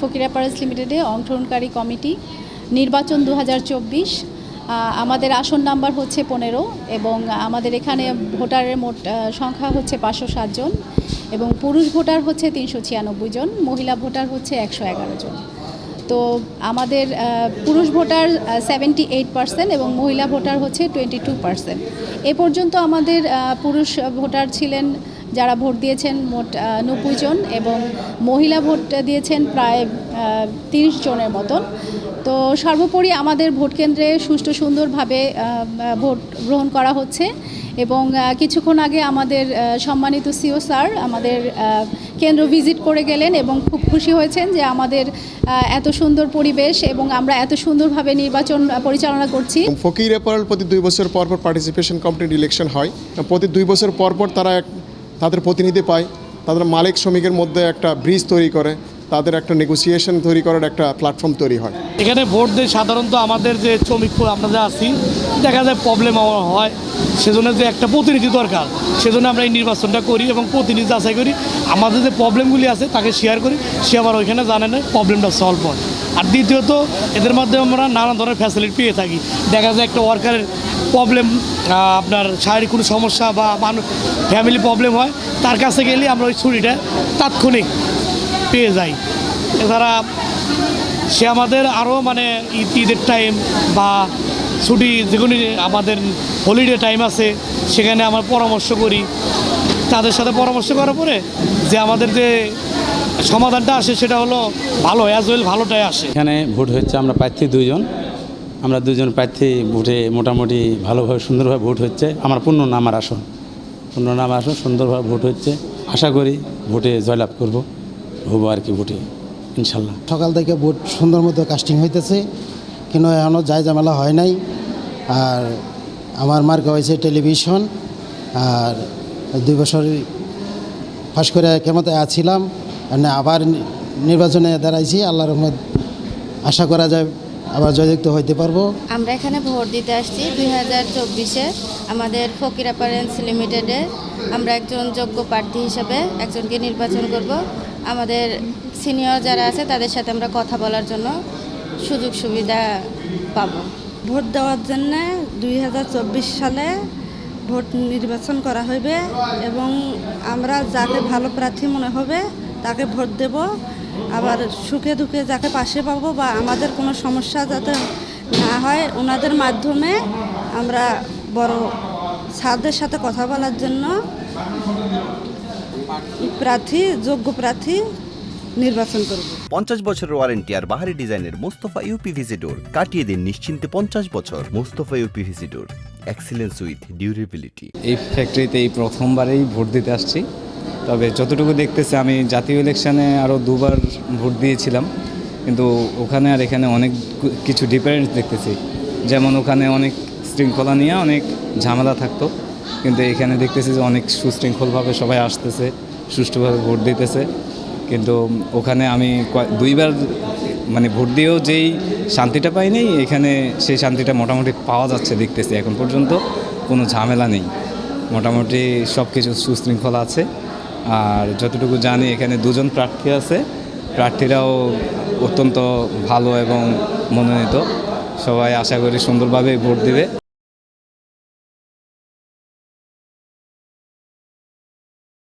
Fakira parents লিমিটেডে অংশগ্রহণকারী committee, নির্বাচন দু হাজার চব্বিশ আমাদের আসন নাম্বার হচ্ছে পনেরো এবং আমাদের এখানে ভোটারের মোট সংখ্যা হচ্ছে পাঁচশো সাতজন এবং পুরুষ ভোটার হচ্ছে তিনশো ছিয়ানব্বই জন, মহিলা ভোটার হচ্ছে একশো এগারো জন। তো আমাদের পুরুষ ভোটার সেভেন্টি এইট পার্সেন্ট এবং মহিলা ভোটার হচ্ছে টোয়েন্টি টু পার্সেন্ট। এ পর্যন্ত আমাদের পুরুষ ভোটার ছিলেন যারা ভোট দিয়েছেন মোট নব্বই জন এবং মহিলা ভোট দিয়েছেন প্রায় তিরিশ জনের মতন। তো সর্বোপরি আমাদের ভোট কেন্দ্রে সুষ্ঠু সুন্দরভাবে ভোট গ্রহণ করা হচ্ছে এবং কিছুক্ষণ আগে আমাদের সম্মানিত সিও স্যার আমাদের কেন্দ্র ভিজিট করে গেলেন এবং খুব খুশি হয়েছেন যে আমাদের এত সুন্দর পরিবেশ এবং আমরা এত সুন্দরভাবে নির্বাচন পরিচালনা করছি। ফকির অ্যাপারেল প্রতি দুই বছর পর পর পার্টিসিপেশন কমিটির ইলেকশন হয়। প্রতি দুই বছর পর পর তারা তাদের প্রতিনিধি পায়, তাদের মালিক শ্রমিকের মধ্যে একটা ব্রিজ তৈরি করে, তাদের একটা নেগোসিয়েশন তৈরি করার একটা প্ল্যাটফর্ম তৈরি হয়। এখানে ভোট দিয়ে সাধারণত আমাদের যে শ্রমিকপুর আমরা যা আছি, দেখা যায় প্রবলেম হয়, সেজন্য যে একটা প্রতিনিধি দরকার, সেজন্য আমরা এই নির্বাচনটা করি এবং প্রতিনিধি যাচাই করি, আমাদের যে প্রবলেমগুলি আছে তাকে শেয়ার করি, সে আবার ওইখানে জানে না প্রবলেমটা সলভ হয়। আর দ্বিতীয়ত, এদের মাধ্যমে আমরা নানান ধরনের ফ্যাসিলিটি পেয়ে থাকি। দেখা যায় একটা ওয়ার্কারের প্রবলেম আপনার শারীরিক কোনো সমস্যা বা মানুষ ফ্যামিলি প্রবলেম হয়, তার কাছে গেলে আমরা ওই ছুরিটা তাৎক্ষণিক পেয়ে যাই। এছাড়া সে আমাদের আরও মানে ঈদ ঈদের টাইম বা ছুটি যেগুলি আমাদের হলিডে টাইম আছে, সেখানে আমরা পরামর্শ করি। তাদের সাথে পরামর্শ করার পরে যে আমাদের যে সমাধানটা আসে সেটা হলো ভালো অ্যাজ ওয়েল ভালোটাই আসে। এখানে ভোট হচ্ছে, আমরা প্রার্থী দুইজন। আমরা দুজন প্রার্থী ভোটে মোটামুটি ভালোভাবে সুন্দরভাবে ভোট হচ্ছে। আমার পূর্ণ নামার আসন। পূর্ণ নাম আসন, সুন্দরভাবে ভোট হচ্ছে। আশা করি ভোটে জয়লাভ করব, হব আর কি ভোটে, ইনশাল্লাহ। সকাল থেকে ভোট সুন্দর মতো কাস্টিং হইতেছে। কিন্তু এখনও যায় ঝামেলা হয় নাই। আর আমার মার্কা হয়েছে টেলিভিশন। আর দুই বছর ফাঁস করে কেমতে আছিলাম। আর আবার নির্বাচনে দাঁড়াইছি। আল্লাহ রহমত আশা করা যায় আবার জয়যুক্ত হইতে পারব। আমরা এখানে ভোট দিতে আসছি দুই হাজার চব্বিশে আমাদের ফকির প্যারেন্টস লিমিটেডে। আমরা একজন যোগ্য প্রার্থী হিসেবে একজনকে নির্বাচন করব। আমাদের সিনিয়র যারা আছে তাদের সাথে আমরা কথা বলার জন্য সুযোগ সুবিধা পাব। ভোট দেওয়ার জন্য দুই হাজার চব্বিশ সালে ভোট নির্বাচন করা হইবে এবং আমরা যাকে ভালো প্রার্থী মনে হবে তাকে ভোট দেব। আবার সুখে দুঃখে যাকে পাশে পাবো বা আমাদের কোনো সমস্যা যাতে না হয় ওনাদের মাধ্যমে আমরা বড় স্যারদের সাথে কথা বলার জন্য প্রার্থী যোগ্য প্রার্থী নির্বাচন করব। পঞ্চাশ বছরের ওয়ারেন্টি আর বাহারি ডিজাইনের মুস্তফা ইউপিভিসি ডোর কাটিয়ে দিন নিশ্চিন্তে পঞ্চাশ বছর। Mustafa UPVC door excellence with durability এই ফ্যাক্টরিতে এই প্রথমবারেই ভোট দিতে আসছি। তবে যতটুকু দেখতেছি, আমি জাতীয় ইলেকশানে আরও দুবার ভোট দিয়েছিলাম। কিন্তু ওখানে আর এখানে অনেক কিছু ডিফারেন্স দেখতেছি। যেমন ওখানে অনেক শৃঙ্খলা নিয়ে অনেক ঝামেলা থাকতো। কিন্তু এখানে দেখতেছি যে অনেক সুশৃঙ্খলভাবে সবাই আসতেছে, সুষ্ঠুভাবে ভোট দিতেছে। কিন্তু ওখানে আমি দুইবার মানে ভোট দিয়েও যেই শান্তিটা পাইনি, এখানে সেই শান্তিটা মোটামুটি পাওয়া যাচ্ছে দেখতেছি। এখন পর্যন্ত কোনো ঝামেলা নেই। মোটামুটি সব কিছু সুশৃঙ্খলা আছে। আর যতটুকু জানি, এখানে দুজন প্রার্থী আছে। প্রার্থীরাও অত্যন্ত ভালো এবং মনোনীত। সবাই আশা করি সুন্দরভাবে ভোট দিবে।